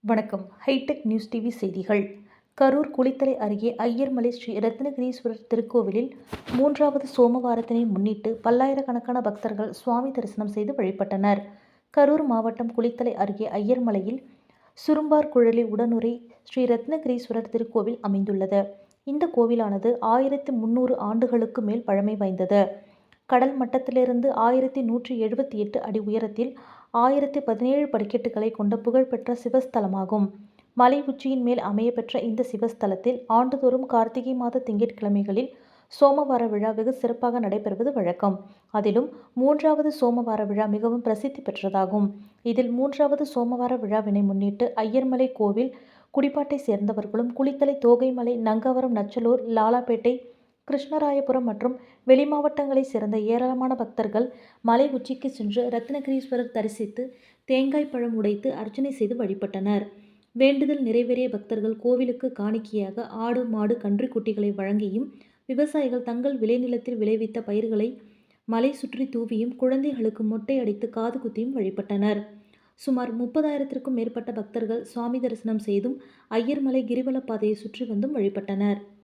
வணக்கம். Hitech news TV செய்திகள். கரூர் குளித்தலை அருகே ஐயர்மலை ஸ்ரீ ரத்னகிரீஸ்வரர் திருக்கோவிலில் மூன்றாவது சோமவாரத்தினை முன்னிட்டு பல்லாயிரக்கணக்கான பக்தர்கள் சுவாமி தரிசனம் செய்து வழிபட்டனர். கரூர் மாவட்டம் குளித்தலை அருகே ஐயர்மலையில் சுரும்பார் குழலி உடனுரை ஸ்ரீ ரத்னகிரீஸ்வரர் திருக்கோவில் அமைந்துள்ளது. இந்த கோவிலானது ஆயிரத்தி முந்நூறு ஆண்டுகளுக்கு மேல் பழமை வாய்ந்தது. கடல் மட்டத்திலிருந்து ஆயிரத்தி நூற்றி எழுபத்தி எட்டு அடி உயரத்தில் ஆயிரத்தி பதினேழு படிக்கட்டுகளை கொண்ட புகழ்பெற்ற சிவஸ்தலமாகும். மலை உச்சியின் மேல் அமையப்பெற்ற இந்த சிவஸ்தலத்தில் ஆண்டுதோறும் கார்த்திகை மாத திங்கட்கிழமைகளில் சோமவார விழா வெகு சிறப்பாக நடைபெறுவது வழக்கம். அதிலும் மூன்றாவது சோமவார விழா மிகவும் பிரசித்தி பெற்றதாகும். இதில் மூன்றாவது சோமவார விழாவினை முன்னிட்டு ஐயர்மலை கோவில் குடிப்பாட்டை சேர்ந்தவர்களும் குளித்தலை தோகைமலை நங்கவரம் நச்சலூர் லாலாப்பேட்டை கிருஷ்ணராயபுரம் மற்றும் வெளிமாவட்டங்களைச் சேர்ந்த ஏராளமான பக்தர்கள் மலை உச்சிக்கு சென்று ரத்னகிரீஸ்வரர் தரிசித்து தேங்காய் பழம் உடைத்து அர்ச்சனை செய்து வழிபட்டனர். வேண்டுதல் நிறைவேறிய பக்தர்கள் கோவிலுக்கு காணிக்கையாக ஆடு மாடு கன்றுக்குட்டிகளை வழங்கியும் விவசாயிகள் தங்கள் விளைநிலத்தில் விளைவித்த பயிர்களை மலை சுற்றி தூவியும் குழந்தைகளுக்கு மொட்டை அடித்து காது குத்தியும் வழிபட்டனர். சுமார் முப்பதாயிரத்திற்கும் மேற்பட்ட பக்தர்கள் சுவாமி தரிசனம் செய்தும் ஐயர்மலை கிரிவல பாதையை சுற்றி வந்தும் வழிபட்டனர்.